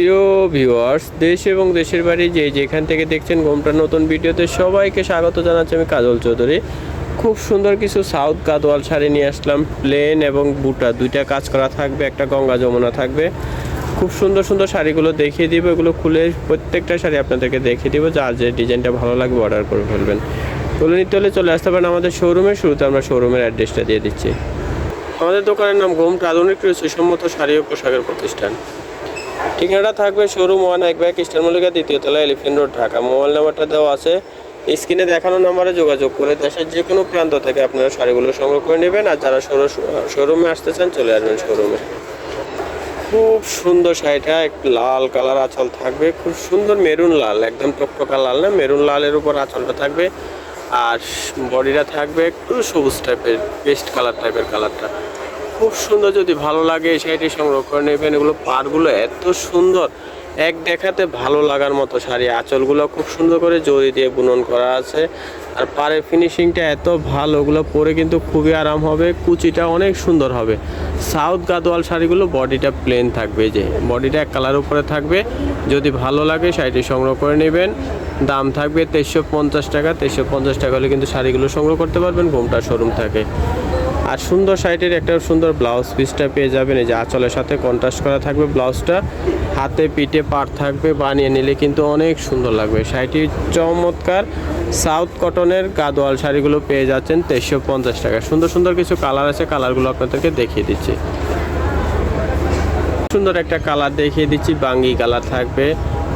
প্রিয় ভিউয়ার্স দেশ এবং দেশের বাড়ি যে যেখান থেকে দেখছেন ঘোমটা নতুন ভিডিওতে সবাইকে স্বাগত জানাচ্ছি আমি কাজল চৌধুরী। খুব সুন্দর কিছু সাউথ গাদোয়াল শাড়ি নিয়ে আসলাম প্লেন এবং বুটা। দুইটা কাজ করা থাকবে, একটা গঙ্গা যমুনা থাকবে। খুব সুন্দর সুন্দর শাড়িগুলো দেখিয়ে দিব, এগুলো খুলে প্রত্যেকটা শাড়ি আপনাদেরকে দেখিয়ে দিব, যার যে ডিজাইনটা ভালো লাগবে অর্ডার করে ফেলবেন। তুলে নিতে হলে চলে আসতে পারেন আমাদের শোরুমে শুরুতে আমরা শোরুমের অ্যাড্রেসটা দিয়ে দিচ্ছি। আমাদের দোকানের নাম ঘোমটা আধুনিক সুসম্মত শাড়ি ও পোশাকের প্রতিষ্ঠান। ঠিকানাটা থাকবে শোরুম ওয়ান এক ব্যাগ ইস্টার মল্লিকা দ্বিতীয় তলা এলিফেন্ট রোড ঢাকা। মোবাইল নাম্বারটা দেওয়া আছে। স্ক্রিনে দেখানো নাম্বারে যোগাযোগ করে দেশের যে কোনো প্রান্ত থেকে আপনারা শাড়িগুলো সংগ্রহ করে নেবেন আর যারা শোরুমে আসতে চান চলে আসবেন শোরুমে খুব সুন্দর শাড়িটা, একটু লাল কালার আঁচল থাকবে, খুব সুন্দর মেরুন লাল, একদম টকটকা লাল না, মেরুন লালের উপর আঁচলটা থাকবে। আর বডিটা থাকবে একটু সবুজ টাইপের পেস্ট কালার টাইপের কালারটা খুব সুন্দর যদি ভালো লাগে শাড়িটি সংগ্রহ করে নেবেন। এগুলো পাড়গুলো এত সুন্দর। এক দেখাতে ভালো লাগার মতো শাড়ি। আঁচলগুলো খুব সুন্দর করে জড়ি দিয়ে বুনন করা আছে। আর পাড়ের ফিনিশিংটা এত ভালো, ওগুলো পরে কিন্তু খুবই আরাম হবে। কুচিটা অনেক সুন্দর হবে। সাউথ গাদোয়াল শাড়িগুলো বডিটা প্লেন থাকবে যে। বডিটা এক কালার উপরে থাকবে। যদি ভালো লাগে শাড়িটি সংগ্রহ করে নেবেন। দাম থাকবে তেইশশো পঞ্চাশ টাকা। তেইশশো পঞ্চাশ টাকা হলে কিন্তু শাড়িগুলো সংগ্রহ করতে পারবেন। ঘোমটা শোরুম থাকে। আর সুন্দর শাড়িটির একটা সুন্দর ব্লাউজ পিসটা পেয়ে যাবেন। এই যে আঁচলের সাথে কন্ট্রাস্ট করা থাকবে ব্লাউজটা। হাতে পিঠে পার থাকবে, বানিয়ে নিলে কিন্তু অনেক সুন্দর লাগবে। শাড়িটি চমৎকার সাউথ কটনের গাদোয়াল শাড়িগুলো পেয়ে যাচ্ছেন তেইশশো পঞ্চাশ টাকা সুন্দর সুন্দর কিছু কালার আছে, কালারগুলো আপনাদেরকে দেখিয়ে দিচ্ছি। সুন্দর একটা কালার দেখিয়ে দিচ্ছি, বাঙ্গি কালার থাকবে।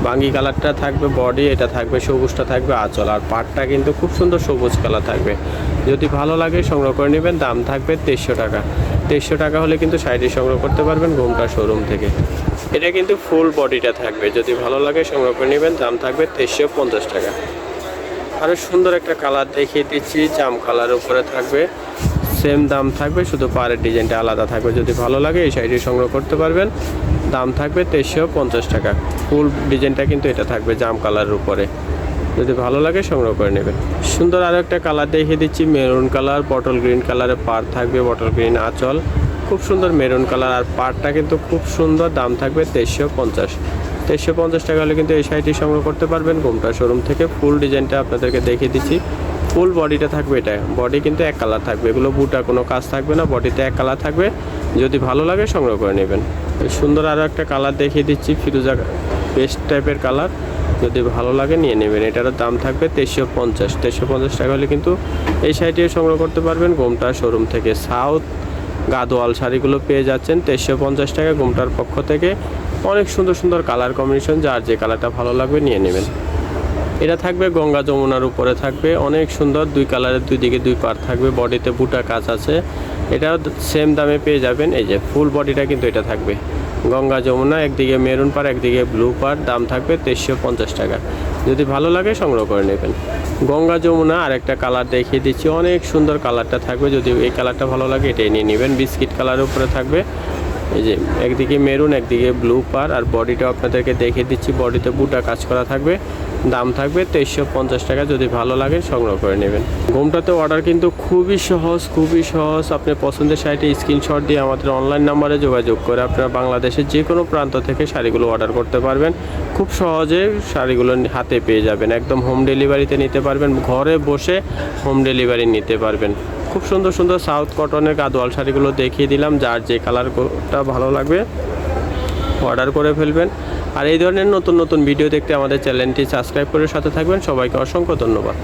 বাঙ্গি কালারটা থাকবে, বডি এটা থাকবে, সবুজটা থাকবে, আঁচল। আর পাটটা কিন্তু খুব সুন্দর সবুজ কালার থাকবে। যদি ভালো লাগে সংগ্রহ করে নেবেন, দাম থাকবে তেইশশো টাকা। তেইশশো টাকা হলে কিন্তু সাইডে সংগ্রহ করতে পারবেন ঘুমটা শোরুম থেকে। এটা কিন্তু ফুল বডিটা থাকবে। যদি ভালো লাগে সংগ্রহ করে নেবেন, দাম থাকবে তেইশশো পঞ্চাশ টাকা। আরও সুন্দর একটা কালার দেখিয়ে দিচ্ছি, জাম কালার উপরে থাকবে। সেম দাম থাকবে, শুধু পাড়ের ডিজাইনটা আলাদা থাকবে। যদি ভালো লাগে, এই শাড়িটি সংগ্রহ করতে পারবেন। দাম থাকবে তেইশশো পঞ্চাশ টাকা। ফুল ডিজাইনটা কিন্তু এটা থাকবে জাম কালারের উপরে। যদি ভালো লাগে, সংগ্রহ করে নেবেন। সুন্দর আরও একটা কালার দেখিয়ে দিচ্ছি, মেরুন কালার বটল গ্রিন কালারের পার থাকবে বটল গ্রিন আঁচল। খুব সুন্দর মেরুন কালার, আর পাড়টা কিন্তু খুব সুন্দর, দাম থাকবে তেইশশো পঞ্চাশ। তেইশশো পঞ্চাশ টাকা হলে কিন্তু এই শাড়িটি সংগ্রহ করতে পারবেন। গোমটা শোরুম থেকে ফুল ডিজাইনটা আপনাদেরকে দেখিয়ে দিচ্ছি। ফুল বডিটা থাকবে এটা। বডি কিন্তু এক কালার থাকবে। এগুলো বুটা কোনো কাজ থাকবে না, বডিতে এক কালার থাকবে। যদি ভালো লাগে সংগ্রহ করে নেবেন। সুন্দর আরও একটা কালার দেখিয়ে দিচ্ছি, ফিরোজা বেস্ট টাইপের কালার। যদি ভালো লাগে নিয়ে নেবেন। এটারও দাম থাকবে তেইশশো পঞ্চাশ। তেইশশো পঞ্চাশ টাকা হলে কিন্তু এই শাড়িটিও সংগ্রহ করতে পারবেন গোমটা শোরুম থেকে। সাউথ গাদোয়াল শাড়িগুলো পেয়ে যাচ্ছেন তেইশশো পঞ্চাশ টাকা গোমটার পক্ষ থেকে। অনেক সুন্দর সুন্দর কালার কম্বিনেশন, যার যে কালারটা ভালো লাগবে নিয়ে নেবেন। এটা থাকবে গঙ্গা যমুনার উপরে থাকবে। অনেক সুন্দর, দুই কালারের দুই দিকে দুই পার থাকবে। বডিতে বুটা কাজ আছে। এটাও সেম দামে পেয়ে যাবেন। এই যে ফুল বডিটা কিন্তু এটা থাকবে। গঙ্গা যমুনা, একদিকে মেরুন পার একদিকে ব্লু পার দাম থাকবে তেইশশো পঞ্চাশ টাকা। যদি ভালো লাগে সংগ্রহ করে নেবেন। গঙ্গা যমুনা আর একটা কালার দেখিয়ে দিচ্ছি। অনেক সুন্দর কালারটা থাকবে। যদি এই কালারটা ভালো লাগে এটাই নিয়ে নেবেন। বিস্কিট কালারের উপরে থাকবে। এই যে, একদিকে মেরুন, একদিকে ব্লু পার, আর বডিটা আপনাদেরকে দেখিয়ে দিচ্ছি। বডিতে বুটা কাজ করা থাকবে, দাম থাকবে তেইশশো পঞ্চাশ টাকা। যদি ভালো লাগে, সংগ্রহ করে নেবেন। ঘুমটাতে অর্ডার কিন্তু খুবই সহজ খুবই সহজ। আপনি পছন্দের শাড়িটি স্ক্রিনশট দিয়ে আমাদের অনলাইন নাম্বারে যোগাযোগ করে আপনারা বাংলাদেশের যে কোনো প্রান্ত থেকে শাড়িগুলো অর্ডার করতে পারবেন। খুব সহজে শাড়িগুলো হাতে পেয়ে যাবেন। একদম হোম ডেলিভারিতে নিতে পারবেন। ঘরে বসে হোম ডেলিভারি নিতে পারবেন। খুব সুন্দর সুন্দর সাউথ কটনের গাদোয়াল শাড়িগুলো দেখিয়ে দিলাম, যার যে কালারটা ভালো লাগবে অর্ডার করে ফেলবেন। আর এই ধরনের নতুন নতুন ভিডিও দেখতে আমাদের চ্যানেলটি সাবস্ক্রাইব করে সাথে থাকবেন। সবাইকে অসংখ্য ধন্যবাদ।